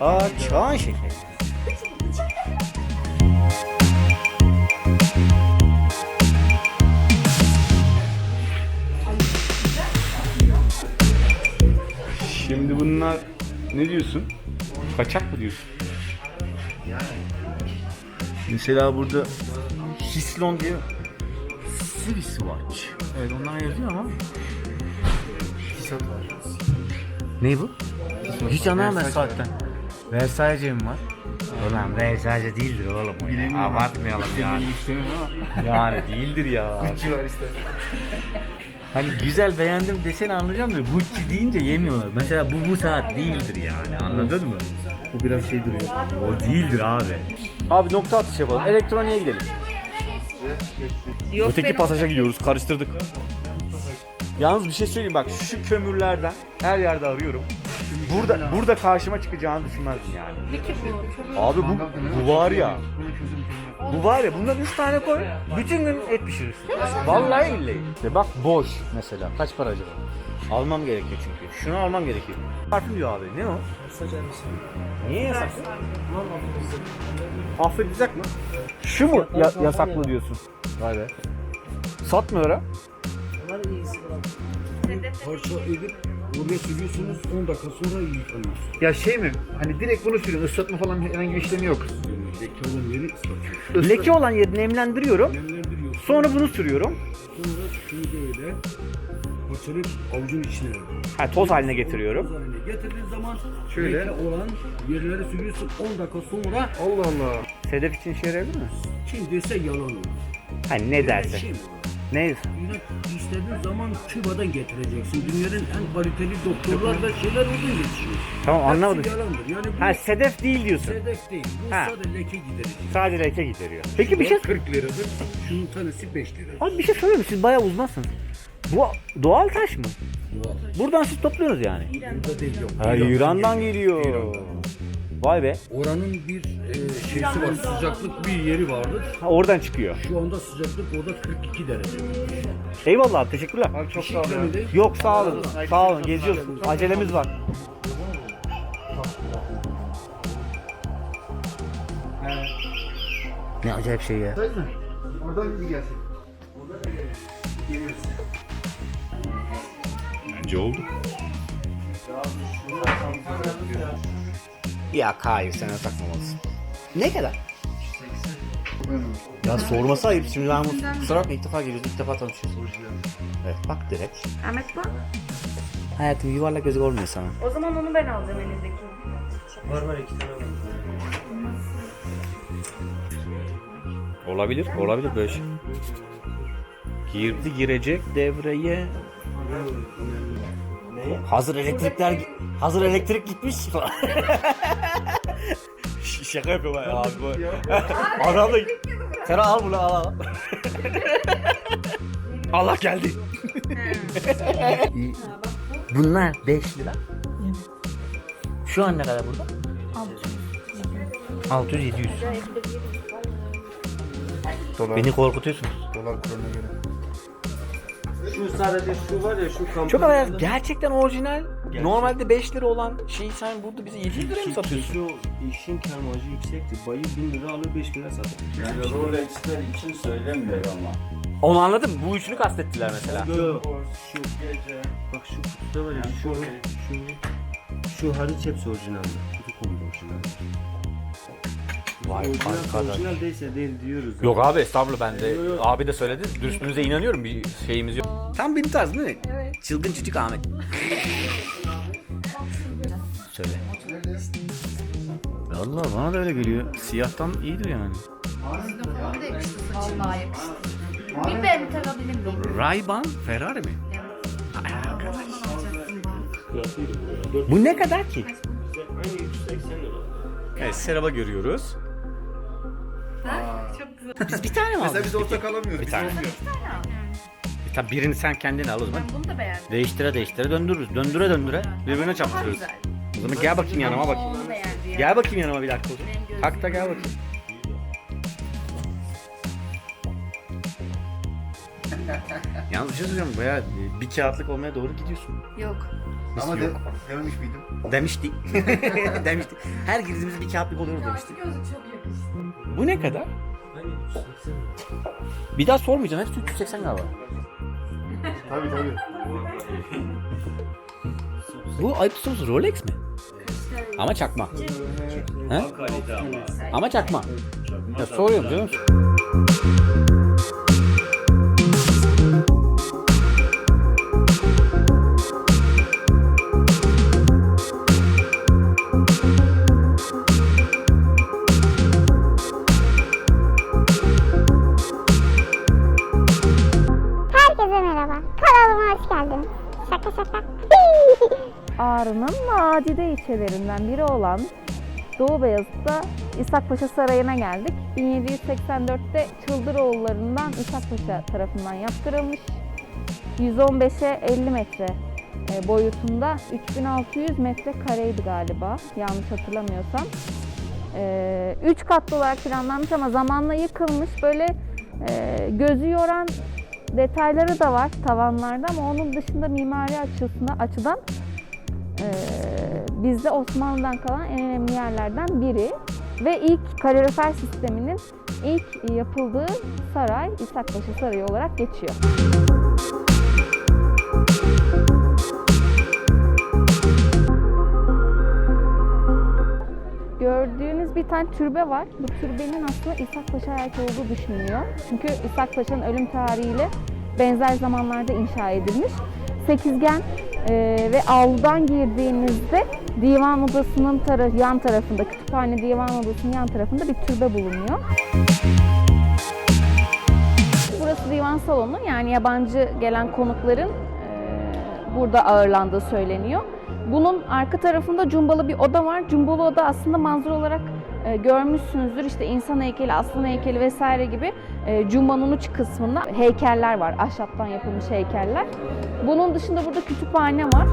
Aa çağın şekeri. Şimdi bunlar ne diyorsun? Kaçak mı diyorsun? Mesela burada Hislon diye Swiss Watch. Evet onlar yazıyor ama Tissot var. Ne bu? Hiç anlamadım saatten. Versace mi var? Ulan Versace değildir oğlum o ya. Abartmayalım yani. yani değildir ya. Gucci var işte. Hani güzel beğendim deseni anlayacağım da Gucci deyince yemiyorlar. Mesela bu bu saat değildir yani anladın mı? Bu biraz şey duruyor. O değildir abi. Abi nokta atışı yapalım. Elektroniğe gidelim. Öteki pasaja gidiyoruz. Karıştırdık. Yalnız bir şey söyleyeyim bak şu kömürlerden her yerde arıyorum. Burada burada karşıma çıkacağını düşünmezdim yani. Ne ki bu? Abi bu, bu var ya. Bu var ya bundan 3 tane koy. Bütün gün et pişirirsin. Vallahi billahi. İşte bak boş mesela. Kaç para acaba? Almam gerekiyor çünkü. Şunu almam gerekiyor. Parfüm diyor abi. Ne o? Niye yasaklı? Affedecek mi? Şu mu ya- yasaklı diyorsun? Vay be. Satmıyor ha. Parça edip oraya sürüyorsunuz 10 dakika sonra yıkanıyorsunuz. Ya şey mi? Hani direkt bunu sürüyorsun. Islatma falan herhangi bir işlemi yok. Leke olan yeri ıslatıyor. Leke olan yeri nemlendiriyorum. Nemlendiriyorsun. Sonra bunu sürüyorum. Sonra şunu böyle parçalayıp avucun içine Ha, toz haline getiriyorum. Toz haline getirdiğin zaman Şöyle. leke olan yerleri sürüyorsun 10 dakika sonra Allah Allah. Sedef için işe yarayabilir mi? kim dese yalan olur. Ha ne derse. Şey mi? Ne? İlaç istediğin zaman Küba'dan getireceksin. Dünyanın en kaliteli doktorlar da şeyler oradan yetişiyor. Tamam Hepsi anlamadım. yalandır. Yani bu Ha sedef değil diyorsun. sedef değil. Bu Ha. sadece leke giderici. Sadece leke gideriyor. Peki bir şey 40 liradır. Şunun tanesi 5 lira. Abi bir şey söyleyeyim mi? Siz bayağı uzmansınız. Bu doğal taş mı? Doğal. Buradan siz topluyorsunuz yani. Burada değil yok. Ha, İran'dan geliyor. İran'dan. Vay be. Oranın bir e, şeysi var. Sıcaklık bir yeri vardır. Ha, oradan çıkıyor. Şu anda sıcaklık orada 42 derece. Eyvallah abi teşekkürler. çok sağ olun. Yok sağ olun. Sağ olun geziyoruz. Acelemiz var. Ne acayip şey ya. Oradan bir gelsin. Bence oldu. Ya hayır sen takmamalısın. Ne kadar? Ya sorması ayıp şimdi ben bu kusura bakma ilk defa geliyoruz ilk defa tanışıyoruz. Evet bak direkt. Ahmet bak. Hayatım yuvarlak gözü olmuyor sana. O zaman onu ben alacağım elindeki. Olabilir, olabilir böyle şey. Girdi girecek devreye. Hazır elektrikler hazır elektrik gitmiş falan. Şaka yapıyorum ya abi bu. Adam da sen al bunu al al. Allah geldi. Bunlar 5 lira. Şu an ne kadar burada? 600 700. Beni korkutuyorsunuz. Dolar kuruna göre. Şu sadece şu var ya şu kampanya. Çok ama gerçekten orijinal. Normalde 5 lira olan şeyi sen burada bize 700 liraya mı satıyorsun? Şu işin kar marjı yüksekti. Bayı 1000 lira alır 5 lira satar. Yani Rolex'ler için söylemiyor ama. Onu anladım. Bu üçünü kastettiler mesela. Yok. Şu gece Bak şu kutuda var ya şu şu şu hariç hepsi orijinal. Vay Orijinal, arkadaş. orijinal değilse değil diyoruz. Yok abi estağfurullah ben de. Abi de söyledi. Dürüstlüğünüze inanıyorum. Bir şeyimiz yok. Tam benim tarzım değil mi? Evet. Çılgın çocuk Ahmet. Söyle. Allah bana da öyle geliyor. Siyahtan iyidir yani. Bana da yakıştı saçın. Vallahi yakıştı. Bir ben takabilir miyim? Ray-Ban Ferrari mi? Bu ne kadar ki? Aynı 180 lira. Evet seraba görüyoruz. Ha? Çok güzel. Biz bir tane mi aldık? Mesela biz ortak alamıyoruz. Bir Biz tane. olmuyor. Bir tane birini sen kendin al o zaman. Ben bunu da beğendim. Değiştire değiştire döndürürüz. Döndüre döndüre birbirine Daha çarptırıyoruz. güzel. O zaman gel bakayım yanıma bakayım. Gel bakayım yanıma bir dakika. Benim gözlüğüm Kalk da gel bakayım. Yalnız bir şey söyleyeceğim bayağı bir kağıtlık olmaya doğru gidiyorsun. Yok. Nasıl Ama de, yok? dememiş miydim? Demişti. Demişti. Her girdiğimizde bir kağıtlık oluyoruz demişti. gözlük çok yakıştı. Bu ne kadar? Hani 380 Bir daha sormayacağım. Hepsi 380 galiba. Tabii tabii. Bu tutumsuz Rolex mi? Ama çakma. He? Ama çakma. Ya soruyorum canım. Herkese ilçelerinden biri olan Doğu Beyazıt'ta İshak Paşa Sarayı'na geldik. 1784'te Çıldıroğullarından İshak Paşa tarafından yaptırılmış. 115'e 50 metre e, boyutunda 3600 metre kareydi galiba yanlış hatırlamıyorsam. 3 katlı olarak planlanmış ama zamanla yıkılmış böyle e, gözü yoran detayları da var tavanlarda ama onun dışında mimari açısına, açıdan bizde Osmanlı'dan kalan en önemli yerlerden biri ve ilk kalorifer sisteminin ilk yapıldığı saray İshak Paşa Sarayı olarak geçiyor. Gördüğünüz bir tane türbe var. Bu türbenin aslında İshak Paşa'ya ait olduğu düşünülüyor. Çünkü İshak Paşa'nın ölüm tarihiyle benzer zamanlarda inşa edilmiş. Sekizgen e, ve avludan girdiğinizde divan odasının tara- yan tarafında, kütüphane divan odasının yan tarafında bir türbe bulunuyor. Burası divan salonu yani yabancı gelen konukların e, burada ağırlandığı söyleniyor. Bunun arka tarafında cumbalı bir oda var. Cumbalı oda aslında manzara olarak e, görmüşsünüzdür. İşte insan heykeli, aslan heykeli vesaire gibi e, cumbanın uç kısmında heykeller var. Ahşaptan yapılmış heykeller. Bunun dışında burada kütüphane var.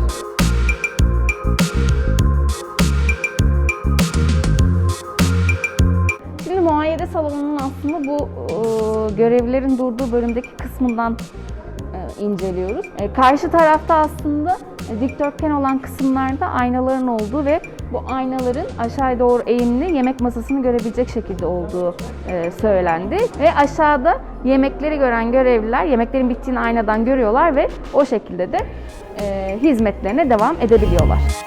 Şimdi muayyede salonunun aslında bu e, görevlilerin durduğu bölümdeki kısmından e, inceliyoruz. E, karşı tarafta aslında dikdörtgen olan kısımlarda aynaların olduğu ve bu aynaların aşağıya doğru eğimli yemek masasını görebilecek şekilde olduğu e, söylendi. Ve aşağıda yemekleri gören görevliler yemeklerin bittiğini aynadan görüyorlar ve o şekilde de e, hizmetlerine devam edebiliyorlar.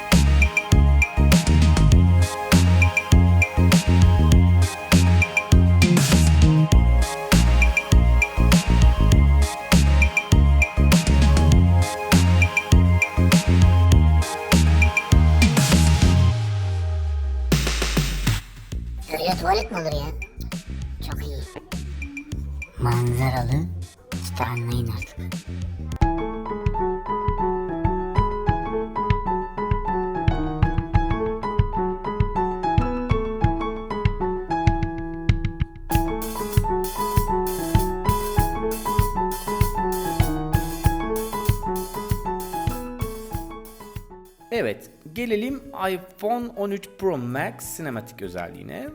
Gelelim iPhone 13 Pro Max sinematik özelliğine.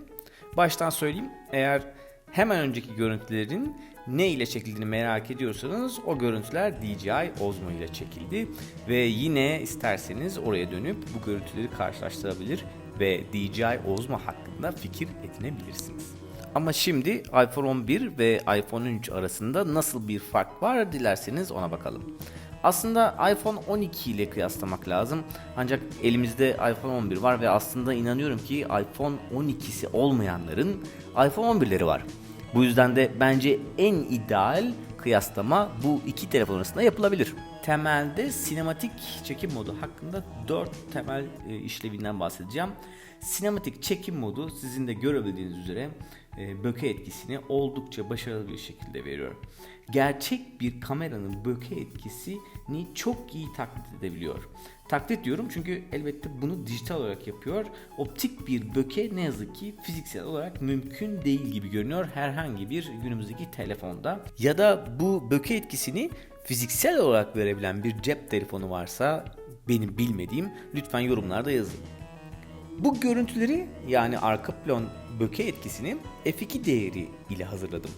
Baştan söyleyeyim, eğer hemen önceki görüntülerin ne ile çekildiğini merak ediyorsanız o görüntüler DJI Osmo ile çekildi ve yine isterseniz oraya dönüp bu görüntüleri karşılaştırabilir ve DJI Osmo hakkında fikir edinebilirsiniz. Ama şimdi iPhone 11 ve iPhone 13 arasında nasıl bir fark var dilerseniz ona bakalım. Aslında iPhone 12 ile kıyaslamak lazım. Ancak elimizde iPhone 11 var ve aslında inanıyorum ki iPhone 12'si olmayanların iPhone 11'leri var. Bu yüzden de bence en ideal kıyaslama bu iki telefon arasında yapılabilir. Temelde sinematik çekim modu hakkında 4 temel e, işlevinden bahsedeceğim. Sinematik çekim modu sizin de görebildiğiniz üzere e, bokeh etkisini oldukça başarılı bir şekilde veriyor. Gerçek bir kameranın bokeh etkisini çok iyi taklit edebiliyor. Taklit diyorum çünkü elbette bunu dijital olarak yapıyor. Optik bir bokeh ne yazık ki fiziksel olarak mümkün değil gibi görünüyor herhangi bir günümüzdeki telefonda. Ya da bu bokeh etkisini fiziksel olarak verebilen bir cep telefonu varsa benim bilmediğim lütfen yorumlarda yazın. Bu görüntüleri yani arka plan böke etkisini F2 değeri ile hazırladım.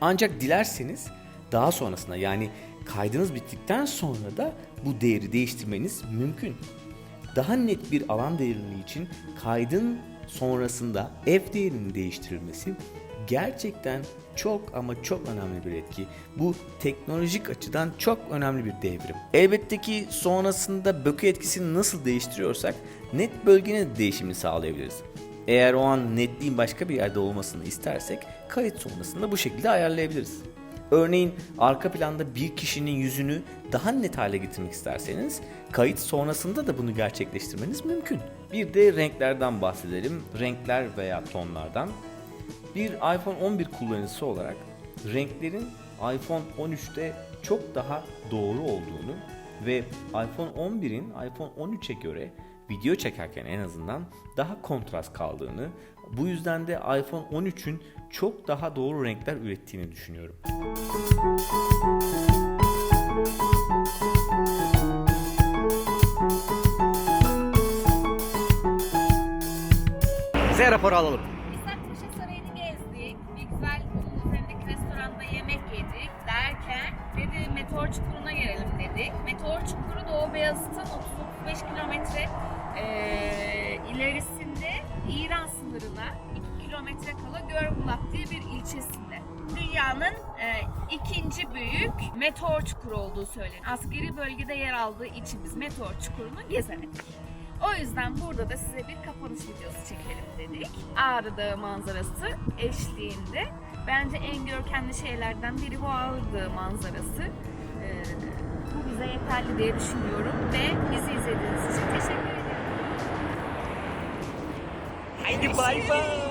Ancak dilerseniz daha sonrasında yani kaydınız bittikten sonra da bu değeri değiştirmeniz mümkün. Daha net bir alan derinliği için kaydın sonrasında f değerinin değiştirilmesi gerçekten çok ama çok önemli bir etki. Bu teknolojik açıdan çok önemli bir devrim. Elbette ki sonrasında böke etkisini nasıl değiştiriyorsak net bölgenin de değişimini sağlayabiliriz. Eğer o an netliğin başka bir yerde olmasını istersek kayıt sonrasında bu şekilde ayarlayabiliriz. Örneğin arka planda bir kişinin yüzünü daha net hale getirmek isterseniz kayıt sonrasında da bunu gerçekleştirmeniz mümkün. Bir de renklerden bahsedelim. Renkler veya tonlardan. Bir iPhone 11 kullanıcısı olarak renklerin iPhone 13'te çok daha doğru olduğunu ve iPhone 11'in iPhone 13'e göre video çekerken en azından daha kontrast kaldığını, bu yüzden de iPhone 13'ün çok daha doğru renkler ürettiğini düşünüyorum. Z raporu alalım. İshakpaşa Sarayı'nı gezdik. Güzel onun üzerindeki restoranda yemek yedik derken dedi Meteor Çukuru'na gelelim dedik. Meteor Çukuru Doğu Beyazıt'ın 30-35 kilometre eee, ilerisinde İran sınırına 2 kilometre kala Görbulak diye bir ilçesinde. Dünyanın eee, ikinci büyük meteor çukuru olduğu söyleniyor. Askeri bölgede yer aldığı için biz meteor çukurunu gezemedik. O yüzden burada da size bir kapanış videosu çekelim dedik. Ağrı Dağı manzarası eşliğinde. Bence en görkemli şeylerden biri bu Ağrı Dağı manzarası. Ee, bu bize yeterli diye düşünüyorum ve bizi izlediğiniz için teşekkür ederim. Ay, di ba? Iba!